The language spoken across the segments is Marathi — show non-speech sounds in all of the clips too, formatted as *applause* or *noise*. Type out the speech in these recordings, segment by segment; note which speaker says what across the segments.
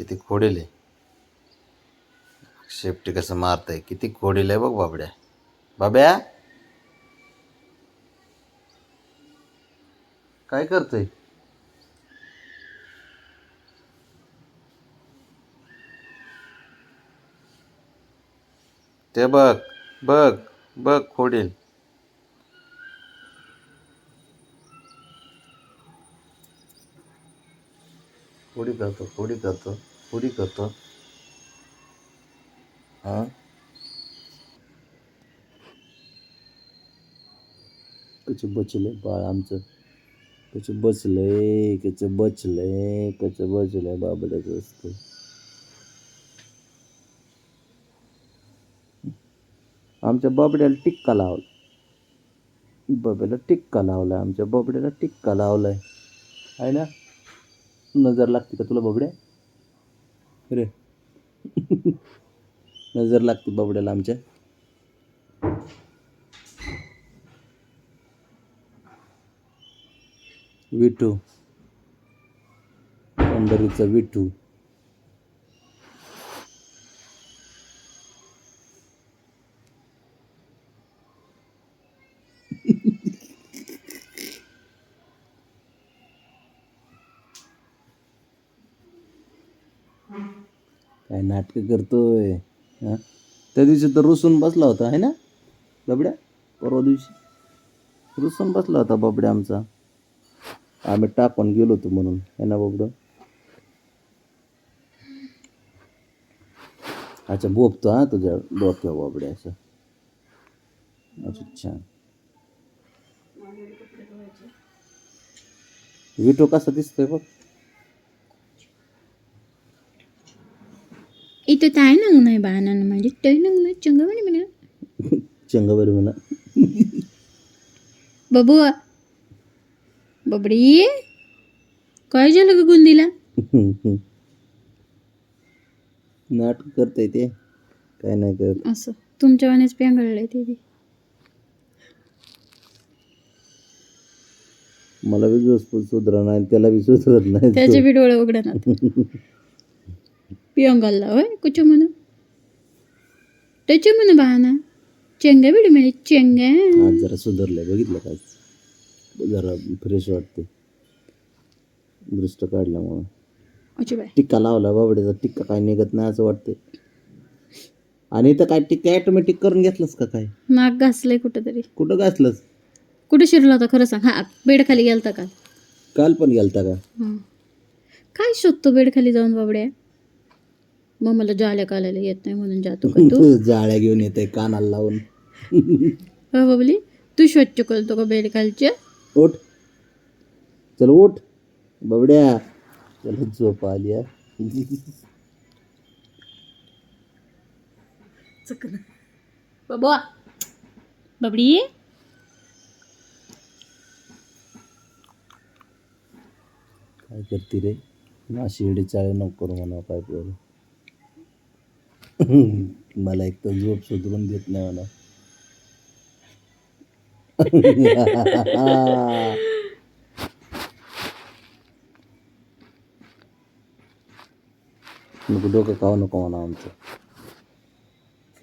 Speaker 1: किती खोडेल आहे? शेपटी कसं मारतंय? किती खोडेल आहे बघ बाबड्या. बाब्या? काय करतोय? ते बघ बघ बघ खोडेल. खोडी करतो खोडी करतो. खोडी करतो. हां? कसं बचलंय बाळ आमचं? कसं बसलंय कसं बचलंय कसं बचलंय बाबड्याचं असतं आमच्या बाबड्याला टिक्का लावला. बाब्याला टिक्का लावलाय आमच्या बाबड्याला टिक्का लावलाय. आहे ना? नजर लागते का तुला बाबड्या? रे *laughs* नजर लागते बाबड्याला आमच्या. विठू. पंढरीचा विठू. *laughs* काय नाटकं करतोय हां? त्या दिवशी तर रुसून बसला होता आहे ना? बाबड्या? परवा दिवशी. रुसून बसला होता बाबड्या आमचा. आम्ही टाकून गेलो होतो म्हणून आहे ना बाबडं? अच्छा बोपतो हा तुझ्या डोक्या बाबड्या असं. अच्छा छान. विटो कसा दिसतोय बघ.
Speaker 2: इथं काय नंग नाही बाणानं म्हणजे ते नंग नाही चंग म्हणे म्हणा
Speaker 1: चंगाबरी म्हणा
Speaker 2: बाबू बाबडी काय झालं ग गुंदीला
Speaker 1: नाटक करते ते काय नाही करत
Speaker 2: असं तुमच्या वाण्याच पेंगळलंय ते.
Speaker 1: मला बी जोसपूर सुधरा नाही त्याला बी सुधरत नाही
Speaker 2: त्याचे बी डोळे उघडणार पियंगाला होय कुछ म्हण त्याचे म्हण बाना चेंगा बिडी म्हणे चेंगा
Speaker 1: आज जरा सुधारलंय बघितलं का जरा फ्रेश वाटते दृष्ट काढल्यामुळं
Speaker 2: अच्छा बाय
Speaker 1: टिक्का लावला बाबड्याचा टिक्का काय निघत नाही असं वाटते आणि इथं काय टिक्का ऑटोमॅटिक करून घेतलंस का काय
Speaker 2: नाक घासलंय कुठं तरी
Speaker 1: कुठं घातलंस
Speaker 2: कुठं शिरला होता खरं सांग हा बेड खाली गेलता का
Speaker 1: काल पण गेलता का
Speaker 2: हं. काय शोधतो बेड खाली जाऊन बाबड्या मग मला जाल्या कालायला येत नाही म्हणून जातो का तू? *laughs*
Speaker 1: जाळ्या घेऊन येते कानाला लावून. *laughs*
Speaker 2: हो बाबली तू स्वच्छ करतो का बेड खालच्या
Speaker 1: उठ. चल उठ. बाबड्या. चल झोप आली हा. *laughs*
Speaker 2: बाबा बाबडी.
Speaker 1: काय करते रे? माशी एवढी चाळे नको करू म्हणा काय करू? *laughs* मला एक तर झोप सुधरून देत नाही म्हणा. *laughs* नको डोकं खाऊ नको म्हणा आमचं.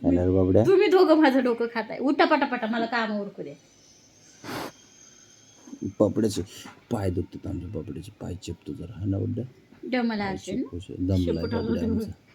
Speaker 1: बाबड्या.
Speaker 2: तुम्ही दोघं माझं डोकं खाताय. उठा पटापटा मला काम उरकू द्या
Speaker 1: पापड्याचे पाय दुखतात आमच्या पापड्याचे पाय चेपतो जरा. हा ना
Speaker 2: मला
Speaker 1: दमलाय बाबड्या आमचा.